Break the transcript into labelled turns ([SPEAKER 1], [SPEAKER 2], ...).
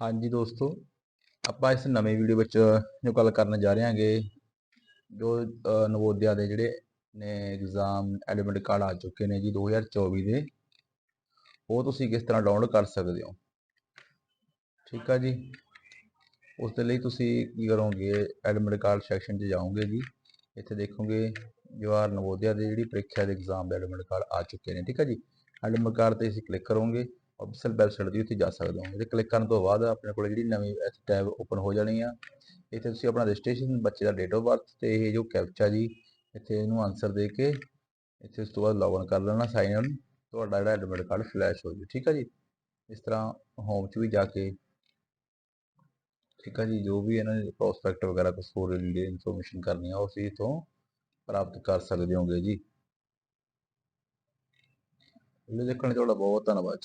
[SPEAKER 1] ਹਾਂਜੀ ਦੋਸਤੋ, ਆਪਾਂ ਇਸ ਨਵੇਂ ਵੀਡੀਓ ਵਿੱਚ ਜੋ ਗੱਲ ਕਰਨ ਜਾ ਰਹੇ ਹਾਂਗੇ, ਜੋ ਨਵੋਦਿਆ ਦੇ ਜਿਹੜੇ ਨੇ ਐਗਜ਼ਾਮ ਐਡਮਿਟ ਕਾਰਡ ਆ ਚੁੱਕੇ ਨੇ ਜੀ 2024 ਦੇ, ਉਹ ਤੁਸੀਂ ਕਿਸ ਤਰ੍ਹਾਂ ਡਾਊਨਲੋਡ ਕਰ ਸਕਦੇ ਹੋ? ਠੀਕ ਆ ਜੀ? ਉਸ ਦੇ ਲਈ ਤੁਸੀਂ ਕੀ ਕਰੋਗੇ ਐਡਮਿਟ ਕਾਰਡ ਸੈਕਸ਼ਨ 'ਚ ਜਾਓਗੇ ਜੀ, ਇੱਥੇ ਦੇਖੋਗੇ ਜਵਾਹਰ ਨਵੋਦਿਆ ਦੇ ਜਿਹੜੀ ਪ੍ਰੀਖਿਆ ਦੇ ਐਗਜ਼ਾਮ ਦੇ ਐਡਮਿਟ ਕਾਰਡ ਆ ਚੁੱਕੇ ਨੇ, ਠੀਕ ਆ ਜੀ? ਐਡਮਿਟ ਕਾਰਡ ਤੇ ਅਸੀਂ ਕਲਿੱਕ ਕਰੋਗੇ ਅਫੀਸ਼ੀਅਲ ਵੈਬਸਾਈਟ ਦੀ ਉੱਥੇ ਜਾ ਸਕਦੇ ਹੋ। ਇਹਦੇ ਕਲਿੱਕ ਕਰਨ ਤੋਂ ਬਾਅਦ ਆਪਣੇ ਕੋਲ ਜਿਹੜੀ ਨਵੀਂ ਟੈਬ ਓਪਨ ਹੋ ਜਾਣੀ ਆ। ਇੱਥੇ ਤੁਸੀਂ ਆਪਣਾ ਰਜਿਸਟ੍ਰੇਸ਼ਨ ਬੱਚੇ ਦਾ ਡੇਟ ਆਫ ਬਰਥ ਤੇ ਇਹ ਜੋ ਕੈਪਚਾ ਜੀ, ਇੱਥੇ ਇਹਨੂੰ ਆਨਸਰ ਦੇ ਕੇ ਇੱਥੇ ਉਸ ਤੋਂ ਬਾਅਦ ਲੌਗਇਨ ਕਰ ਲੈਣਾ ਸਾਈਨ ਇਨ ਤੁਹਾਡਾ ਜਿਹੜਾ ਐਡਮਿਟ ਕਾਰਡ ਫਲੈਸ਼ ਹੋ ਜੂ ਠੀਕ ਆ ਜੀ? ਇਸ ਤਰ੍ਹਾਂ ਹੋਮ 'ਚ ਵੀ ਜਾ ਕੇ ਠੀਕ ਆ ਜੀ, ਜੋ ਵੀ ਇਹਨਾਂ ਦੇ ਪ੍ਰੋਸਪੈਕਟ ਵਗੈਰਾ ਕੁਝ ਹੋਰ ਰਿਲੇਟਡ ਇਨਫੋਰਮੇਸ਼ਨ ਕਰਨੀ ਆ, ਉਹ ਅਸੀਂ ਤੋਂ ਪ੍ਰਾਪਤ ਕਰ ਸਕਦੇ ਹੋਗੇ ਜੀ। ਵੀਡੀਓ ਦੇਖਣ ਲਈ ਤੁਹਾਡਾ ਬਹੁਤ ਧੰਨਵਾਦ ਜੀ।